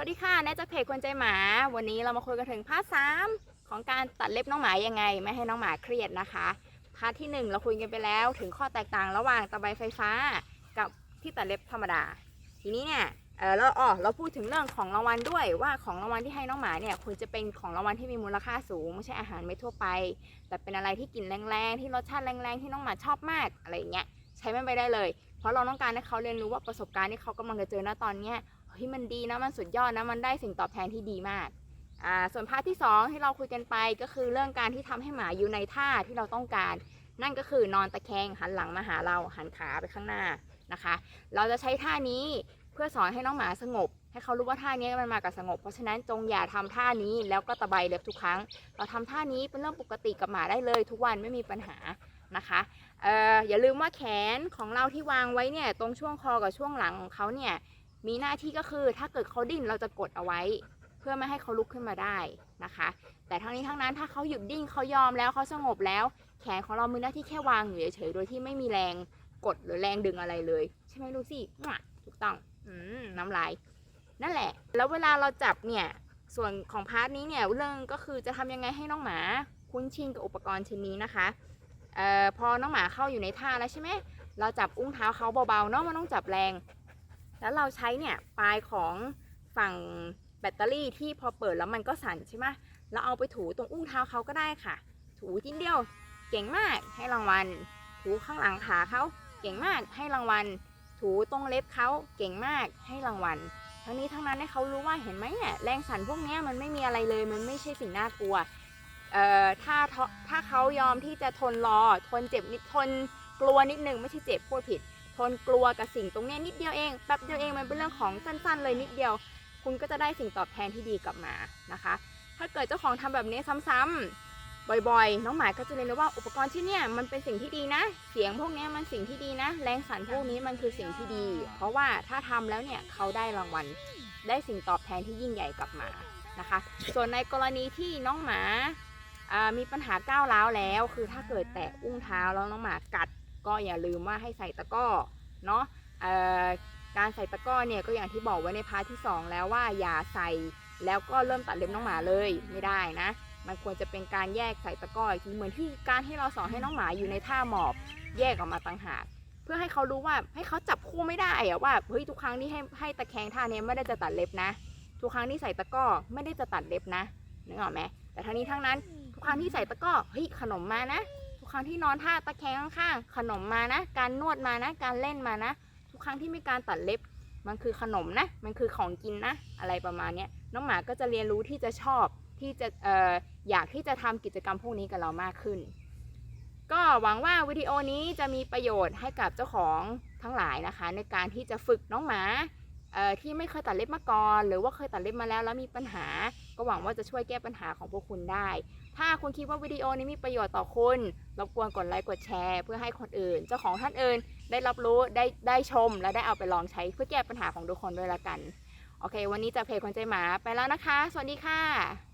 วัสดีค่ะแนทจากเพจคนใจหมา วันนี้เรามาคุยกันถึงพาร์ทสามของการตัดเล็บน้องหมายังไง ไม่ให้น้องหมาเครียดนะคะพาร์ทที่หนึ่งเราคุยกันไปแล้ว ถึงข้อแตกต่างระหว่างตะไบไฟฟ้า กับที่ตัดเล็บธรรมดา ทีนี้เนี่ยเออเราอ๋อเราพูดถึงเรื่องของรางวัลด้วยว่าของรางวัลที่ให้น้องหมาเนี่ยควรจะเป็นของรางวัลที่มีมูลค่าสูงไม่ใช่อาหารไม่ทั่วไป แต่เป็นอะไรที่กลิ่นแรงๆที่รสชาติแรงๆที่น้องหมาชอบมากอะไรอย่างเงี้ยใช้ไมันไปได้เลย เพราะเราต้องการให้เขาเรียนรู้ว่าประสบการณ์ที่เขากำลังจะเจอณตอนเนี้ย เฮ้ยมันดีนะมันสุดยอดนะมันได้สิ่งตอบแทนที่ดีมากอ่าส่วนพาร์ทที่ 2 ที่เราคุยกันไปก็คือเรื่องการที่ทำให้หมาอยู่ในท่าที่เราต้องการ นั่นก็คือนอนตะแคงหันหลังมาหาเราหันขาไปข้างหน้านะคะ เราจะใช้ท่านี้เพื่อสอนให้น้องหมาสงบ ให้เขารู้ว่าท่านี้มันมากับสงบ เพราะฉะนั้นจงอย่าทำท่านี้แล้วก็ตะไบเล็บทุกครั้ง เราทำท่านี้เป็นเรื่องปกติกับหมาได้เลย ทุกวันไม่มีปัญหานะคะเอออย่าลืมว่าแขนของเราที่วางไว้เนี่ยตรงช่วงคอกับช่วงหลังของเขาเนี่ย มีหน้าที่ก็คือถ้าเกิดเขาดิ้นเราจะกดเอาไว้ เพื่อไม่ให้เขาลุกขึ้นมาได้นะคะ แต่ทั้งนี้ทั้งนั้นถ้าเขาหยุดดิ้นเขายอมแล้วเขาสงบแล้ว แขนของเรามีหน้าที่แค่วางอยู่เฉยๆโดยที่ไม่มีแรงกดหรือแรงดึงอะไรเลย ใช่ไหมลูซี่ถูกต้องอน้ำลายนั่นแหละ แล้วเวลาเราจับเนี่ยส่วนของพาร์ทนี้เนี่ยเรื่องก็คือจะทำยังไงให้น้องหมาคุ้นชินกับอุปกรณ์ชิ้นนี้นะคะออพอน้องหมาเข้าอยู่ในท่าแล้วใช่ไหมเราจับอุ้งเท้าเขาเบาๆเนาะมันต้องจับแรง แล้วเราใช้เนี่ยปลายของฝั่งแบตเตอรี่ที่พอเปิดแล้วมันก็สั่นใช่ไหมเราเอาไปถูตรงอุ้งเท้าเขาก็ได้ค่ะ ถูทีเดียวเก่งมากให้รางวัล ถูข้างหลังขาเขาเก่งมากให้รางวัล ถูตรงเล็บเขาเก่งมากให้รางวัล ทั้งนี้ทั้งนั้นให้เขารู้ว่าเห็นไหมเนี่ยแรงสั่นพวกนี้มันไม่มีอะไรเลยมันไม่ใช่สิ่งน่ากลัวเอ่อถ้าถ้าเขายอมที่จะทนรอทนเจ็บนิดทนกลัวนิดนึงไม่ใช่เจ็บพูดผิด ทนกลัวกับสิ่งตรงนี้นิดเดียวเองแป๊บเดียวเองมันเป็นเรื่องของสั้นๆ เลยนิดเดียว คุณก็จะได้สิ่งตอบแทนที่ดีกลับมานะคะ ถ้าเกิดเจ้าของทำแบบนี้ซ้ำๆบ่อยๆ น้องหมาก็จะเรียนรู้ว่าอุปกรณ์ที่เนี่ยมันเป็นสิ่งที่ดีนะ เสียงพวกนี้มันสิ่งที่ดีนะ แรงสั่นพวกนี้มันคือสิ่งที่ดี เพราะว่าถ้าทำแล้วเนี่ยเขาได้รางวัลได้สิ่งตอบแทนที่ยิ่งใหญ่กลับมานะคะ ส่วนในกรณีที่น้องหมาอ่ามีปัญหาก้าวร้าวแล้ว คือถ้าเกิดแตะอุ้งเท้าแล้วน้องหมากัดก็อย่าลืมว่าให้ใส่ตะกร้อ เนาะการใส่ตะก้อเนี่ยก็อย่างที่บอกไว้ในพาร์ทที่ 2 แล้วว่าอย่าใส่แล้วก็เริ่มตัดเล็บน้องหมาเลยไม่ได้นะ มันควรจะเป็นการแยกใส่ตะก้ออีกทีเหมือนที่การที่เราสอนให้น้องหมาอยู่ในท่าหมอบแยกออกมาต่างหากเพื่อให้เขารู้ว่าให้เขาจับคู่ไม่ได้อะว่าเฮ้ยทุกครั้งที่ให้ให้ตะแคงท่าเนี้ยไม่ได้จะตัดเล็บนะ ทุกครั้งที่ใส่ตะก้อไม่ได้จะตัดเล็บนะนึกออกไหมแต่ทั้งนี้ทั้งนั้นทุกครั้งที่ใส่ตะก้อเฮ้ยขนมมานะ ครั้งที่นอนท่าตะแคงข้างขนมมานะ การนวดมานะ การเล่นมานะ ทุกครั้งที่มีการตัดเล็บ มันคือขนมนะ มันคือของกินนะ อะไรประมาณนี้น้องหมาก็จะเรียนรู้ที่จะชอบที่จะเอออยากที่จะทำกิจกรรมพวกนี้กับเรามากขึ้น ก็หวังว่าวิดีโอนี้จะมีประโยชน์ให้กับเจ้าของทั้งหลายนะคะ ในการที่จะฝึกน้องหมา ที่ไม่เคยตัดเล็บมาก่อน หรือว่าเคยตัดเล็บมาแล้วแล้วมีปัญหา ก็หวังว่าจะช่วยแก้ปัญหาของพวกคุณได้ ถ้าคุณคิดว่าวิดีโอนี้มีประโยชน์ต่อคุณรบกวนกดไลค์กดแชร์ เพื่อให้คนอื่น เจ้าของท่านอื่น ได้รับรู้ได้ได้ชม และได้เอาไปลองใช้เพื่อแก้ปัญหาของทุกคนด้วยละกัน โอเค วันนี้จะเพจคนใจหมาไปแล้วนะคะ สวัสดีค่ะ